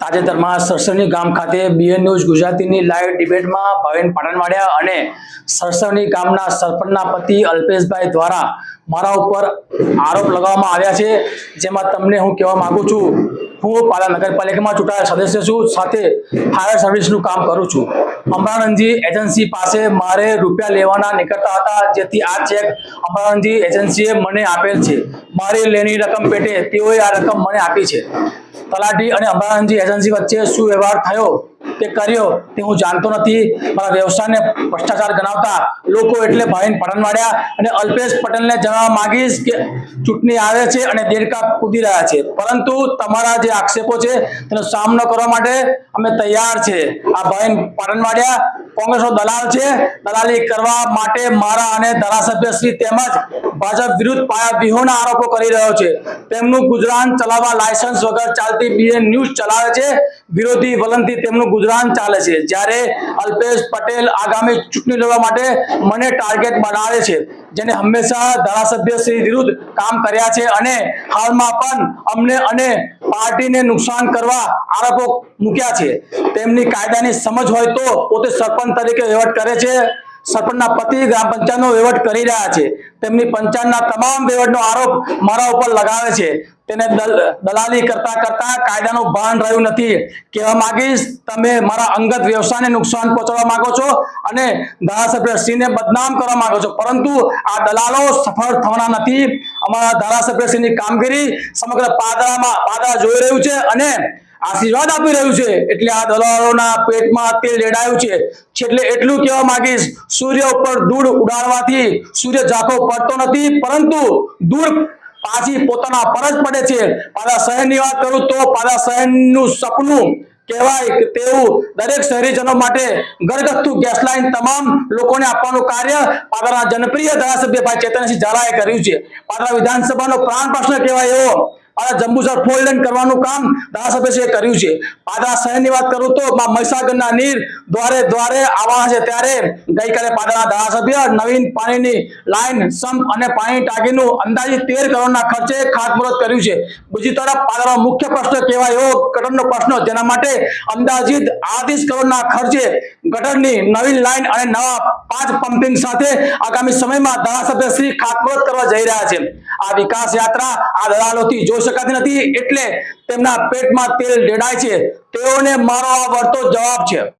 તાજેતરમાં સરસવની ગામ ખાતે બીએન ન્યૂઝ ગુજરાતીની લાઈવ ડિબેટમાં ભાવિન પાટણવાડિયા અને સરસવની ગામના સરપંચના પતિ અલ્પેશભાઈ દ્વારા મારા ઉપર આરોપ લગાવવામાં આવ્યા છે, જેમાં તમને હું કહેવા માગું છું હું પાલા નગરપાલિકામાં ચૂંટાયેલા સદસ્ય છું. સાથે ફાયર સર્વિસનું કામ કરું છું. અમરાનંદજી એજન્સી પાસે મારે રૂપિયા લેવાના નીકળતા હતા. જેથી આ ચેક અમરાનંદજી એજન્સીએ મને આપેલ છે. મારી લેની રકમ પેટે તેઓએ આ રકમ મને આપી છે. તલાટી અને અમરાનંદજી એજન્સી વચ્ચે શું વ્યવહાર થયો? તે કર્યો તે હું જાણતો નથી. મારા વ્યવસાયને ભ્રષ્ટાચાર ગણાવતા લોકો એટલે ભાઈન પઠનવાડિયા અને અલ્પેશ પટેલને જણાવવા માંગીશ કે ચૂંટણી આવે છે અને દેડકા કૂદી રહ્યા છે. પરંતુ તમારા જે આક્ષેપો છે તેનો સામનો કરવા માટે અમે તૈયાર છે. આ ભાઈન પઠનવાડિયા કોંગ્રેસનો દલાલ છે. દલાલી કરવા માટે મારા અને ધારાસભ્યશ્રી તેમજ ભાજપ વિરુદ્ધ પાયા વિહોણા આરોપો કરી રહ્યો છે. તેમનું ગુજરાન ચલાવવા લાયસન્સ વગર ચાલતી બીએન ન્યૂઝ ચલાવે છે. વિરોધી વલણથી તેમનું ગુજરાન ચાલે છે. જ્યારે અલ્પેશ પટેલ આગામી ચૂંટણી લડવા માટે મને ટાર્ગેટ બનાવે છે. જેને હંમેશા ધારાસભ્ય શ્રી વિરુદ્ધ કામ કર્યા છે અને હાલમાં પણ અમને અને પાર્ટીને નુકસાન કરવા આરોપો મૂક્યા છે. તેમની કાયદાની સમજ હોય તો પોતે સરપંચ તરીકે વહીવટ કરે છે. સરપંચના પતિ ગ્રામ પંચાયતનો વહીવટ કરી રહ્યા છે. તેમની પંચાયતના તમામ વહીવટનો આરોપ મારા ઉપર લગાવે છે. તેને દલ- દલાલી કરતા કરતા કાયદાનું ભાન રહ્યું નથી. કહેવા માંગીશ, તમે મારા અંગત વ્યવસાયને નુકસાન પહોંચાડવા માંગો છો અને ધારાસભ્ય સિંહને બદનામ કરવા માંગો છો. પરંતુ આ દલાલો સફળ થવાના નથી. અમારા ધારાસભ્ય શ્રીની કામગીરી સમગ્ર પાદરામાં, પાદરા જોઈ રહ્યું છે અને આશીર્વાદ આપી રહ્યું છે. એટલે આ દલાલોના પેટમાં તેલ રેડાયું છે. એટલે એટલું કહેવા માંગીશ, સૂર્ય ઉપર દૂર ઉડાડવાથી સૂર્ય ઝાંખો પડતો નથી, પરંતુ દૂર પાછી પોતાના પર જ પડે છે. પાદા શહેરની વાત કરું તો પાદા શહેરનું સપનું કહેવાય કે તેવું દરેક શહેરીજનો માટે ઘરગથ્થુ ગેસ લાઈન તમામ લોકોને આપવાનું કાર્ય પાદરના જનપ્રિય ધારાસભ્ય ભાઈ ચેતનસિંહ ઝાલાએ કર્યું છે. પાદરા વિધાનસભાનો પ્રાણ પ્રશ્ન કહેવાય એવો પાદરા જંબુસર ફોલ્ડ કરવાનું કામ ધારાસભ્યશ્રીએ કર્યું છે. પાદરા શહેરની વાત કરું તો મા મહીસાગરના નીર દ્વારે દ્વારે આવવાના છે. ત્યારે ગઈકાલે પાદરા ધારાસભ્ય નવીન પાણીની લાઈન, સંપ અને પાણી ટાંકીનું અંદાજિત તેર કરોડના ખર્ચે ખાતમુહૂર્ત કર્યું છે. બીજી તરફ પાદરાનો મુખ્ય પ્રશ્ન કહેવાય એવો ગટરનો પ્રશ્ન, જેના માટે અંદાજિત આડત્રીસ કરોડના ખર્ચે ગટરની નવી લાઈન અને નવા પાંચ પમ્પિંગ સાથે આગામી સમયમાં ધારાસભ્ય શ્રી ખાતમુહૂર્ત કરવા જઈ રહ્યા છે. આ વિકાસ યાત્રા આ દલાલોથી જોઈ શકાતી નથી, એટલે તેમના પેટમાં તેલ રેડાય છે. તેઓને મારો આ વળતો જવાબ છે.